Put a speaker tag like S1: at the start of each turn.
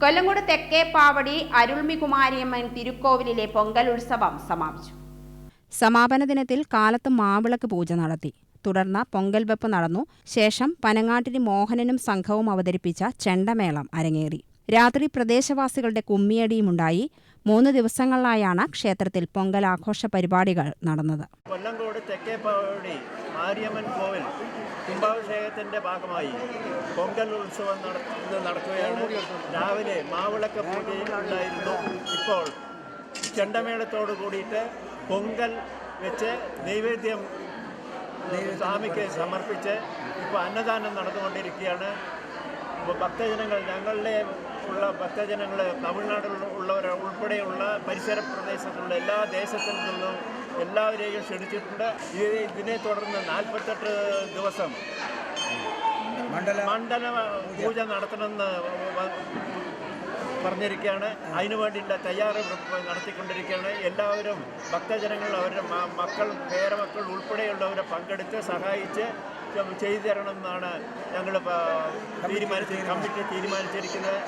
S1: കൊല്ലങ്കോട് തെക്കേ പാവടി അരുൾമികുമാരിയമ്മൻ തിരുക്കോവിലിലെ പൊങ്കൽ ഉത്സവം സമാപിച്ചു. സമാപന ദിനത്തിൽ കാലത്ത് മാവിളക്ക് പൂജ നടത്തി. തുടർന്ന് പൊങ്കൽ വെപ്പ് നടന്നു. ശേഷം പനങ്ങാട്ടിരി മോഹനനും സംഘവും അവതരിപ്പിച്ച ചെണ്ടമേളം അരങ്ങേറി. രാത്രി പ്രദേശവാസികളുടെ കുമ്മിയടിയുമുണ്ടായി. മൂന്ന് ദിവസങ്ങളിലായാണ് ക്ഷേത്രത്തിൽ പൊങ്കൽ ആഘോഷ പരിപാടികൾ നടന്നത്.
S2: തെക്കേപ്പാവടി മാരിയമ്മൻ കോവിൽ കുംഭാഭിഷേകത്തിന്റെ ഭാഗമായി പൊങ്കൽ ഉത്സവം നട നടക്കുകയാണ്. രാവിലെ മാവിളക്ക പൂജയിൽ ഉണ്ടായിരുന്നു. ഇപ്പോൾ ചെണ്ടമേളത്തോട് കൂടിയിട്ട് പൊങ്കൽ വെച്ച് നൈവേദ്യം സ്വാമിക്ക് സമർപ്പിച്ച് ഇപ്പോൾ അന്നദാനം നടന്നുകൊണ്ടിരിക്കുകയാണ്. ഭക്തജനങ്ങൾ ഞങ്ങളുടെ ഉള്ള ഭക്തജനങ്ങൾ തമിഴ്നാട്ടിൽ ഉള്ളവർ ഉൾപ്പെടെയുള്ള പരിസര പ്രദേശത്തുള്ള എല്ലാ ദേശത്തിൽ നിന്നും എല്ലാവരെയും ക്ഷണിച്ചിട്ടുണ്ട്. ഇത് ഇതിനെ തുടർന്ന് നാൽപ്പത്തെട്ട് ദിവസം മണ്ഡല പൂജ നടത്തണമെന്ന് പറഞ്ഞിരിക്കുകയാണ്. അതിനു വേണ്ടിയിട്ട് തയ്യാറെടുപ്പ് നടത്തിക്കൊണ്ടിരിക്കുകയാണ്. എല്ലാവരും ഭക്തജനങ്ങൾ അവരുടെ മക്കൾ പേരമക്കൾ ഉൾപ്പെടെയുള്ളവരെ പങ്കെടുത്ത് സഹായിച്ച് ചെയ്തു തരണമെന്നാണ് ഞങ്ങൾ തീരുമാനിച്ച് കമ്മിറ്റി തീരുമാനിച്ചിരിക്കുന്നത്.